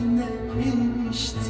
içinde.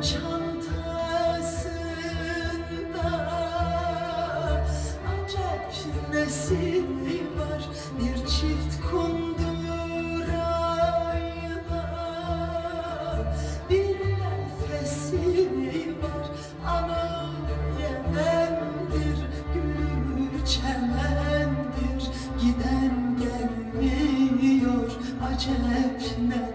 çantasında. Acep var bir çift kundurayla bir nefesi var ana yemendir gülü çemendir giden gelmiyor acep ne